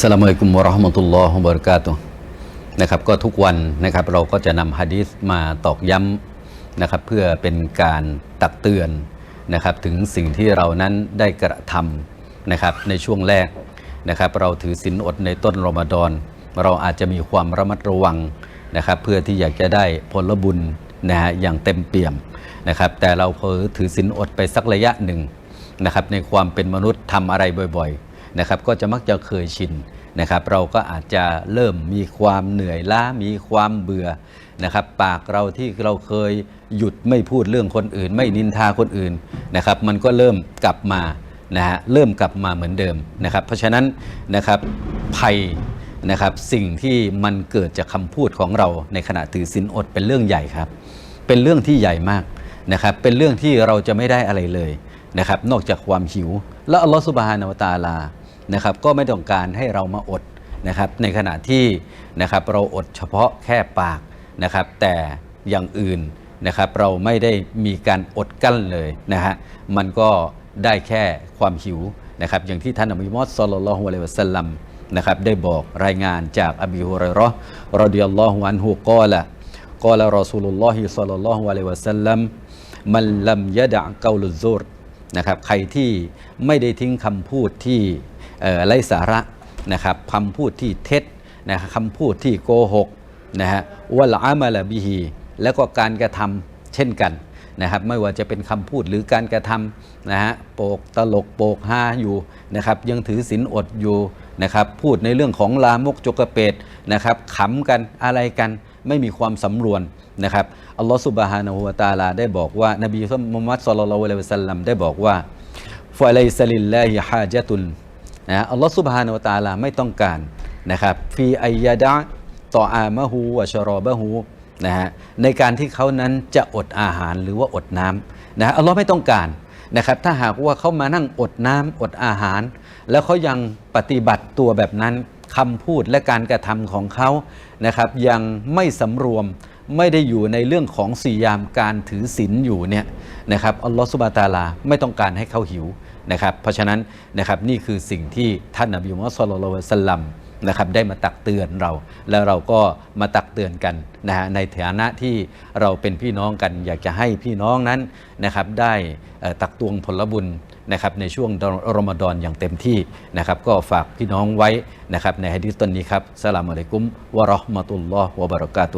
สลามอะลัยกุมวะราะห์มะตุลลอฮ์วะบะรากาตุนะครับก็ทุกวันนะครับเราก็จะนำฮะดีษมาตอกย้ำนะครับเพื่อเป็นการตักเตือนนะครับถึงสิ่งที่เรานั้นได้กระทำนะครับในช่วงแรกนะครับเราถือศีลอดในต้นรอมฎอนเราอาจจะมีความระมัดระวังนะครับเพื่อที่อยากจะได้ผลบุญนะฮะอย่างเต็มเปี่ยมนะครับแต่เราเผลอถือศีลอดไปสักระยะหนึ่งนะครับในความเป็นมนุษย์ทำอะไรบ่อยๆ นะครับก็จะมักจะเคยชินนะครับ เราก็อาจจะเริ่มมีความเหนื่อยล้ามีความเบื่อนะครับ ปากเราที่เราเคยหยุดไม่พูดเรื่องคนอื่น ไม่นินทาคนอื่นนะครับ มันก็เริ่มกลับมานะฮะเริ่มกลับมาเหมือนเดิมนะครับ เพราะฉะนั้นนะครับภัยนะครับสิ่งที่มันเกิดจากคำพูดของเราในขณะถือศีลอดเป็นเรื่องใหญ่ครับ เป็นเรื่องที่ใหญ่มากนะครับ เป็นเรื่องที่เราจะไม่ได้อะไรเลยนะครับ นอกจากความหิว แล้วอัลลอฮฺสุบฮานาวตาลานะครับก็ไม่ต้องการให้เรามาอดนะครับในขณะที่นะครับเราอดเฉพาะแค่ปากนะครับแต่อย่างอื่นนะครับเราไม่ได้มีการอดกั้นเลยนะฮะมันก็ได้แค่ความหิวนะครับอย่างที่ท่านอับดุลมอดซอลลัลลอฮุอะลัยฮิวะสัลลัมนะครับได้บอกรายงานจากอบีฮุรเราะห์รอดิยัลลอฮุอันฮุกอละกอลารอซูลุลลอฮิศ็อลลัลลอฮุอะลัยฮิวะสัลลัมมันลัมยะดะกาลุซซูร นะครับใครที่ไม่ได้ทิ้งคำพูดที่ไร้สาระนะครับคำพูดที่เท็จนะครับคำพูดที่โกหกนะฮะวะลอามาลบิฮีแล้วก็การกระทำเช่นกันนะครับไม่ว่าจะเป็นคำพูดหรือการกระทำนะฮะโปกตลกโปกฮาอยู่นะครับยังถือศีลอดอยู่นะครับพูดในเรื่องของลามกจกเปดนะครับขำกันอะไรกัน ไม่มีความสำรวนนะครับอัลลอฮฺสุบฮานะฮูวะตาลาได้บอกว่านบีมุฮัมมัดสุลลัลลอฮุอะลัยฮิวะสัลลัมได้บอกว่าฟะไลซลิลลาฮิฮาจตุนนะอัลลอฮฺสุบฮานะฮูวะตาลาไม่ต้องการนะครับฟีอัยยะดะต่ออามะฮูวะชรอบะฮูนะฮะในการที่เขานั้นจะอดอาหารหรือว่าอดน้ำนะฮะอัลลอฮ์ไม่ต้องการนะครับถ้าหากว่าเขามานั่งอดน้ำอดอาหาร แล้วเขายังปฏิบัติตัวแบบนั้น คำพูดและการกระทำของเขานะครับ ยังไม่สำรวมไม่ได้อยู่ในเรื่องของสี่ยามการถือศีลอยู่เนี่ยนะครับอัลลอฮฺสุบฮาตาลาไม่ต้องการให้เขาหิวนะครับ เพราะฉะนั้นนะครับนี่คือสิ่งที่ท่านนบีมุฮัมมัดสุลลัลลอฮุอะลัยฮิวะสัลลัมนะครับได้มาตักเตือนเรา แล้วเราก็มาตักเตือนกันนะฮะในฐานะที่เราเป็นพี่น้องกัน อยากจะให้พี่น้องนั้นนะครับได้ตักตวงผลบุญ นะครับในช่วงรอมฎอนอย่างเต็มที่นะครับก็ฝากพี่น้องไว้นะครับในฮะดีษต้นนี้ครับสลามอะลัยกุมวะเราะห์มะตุลลอฮ์วะบะเราะกาตุ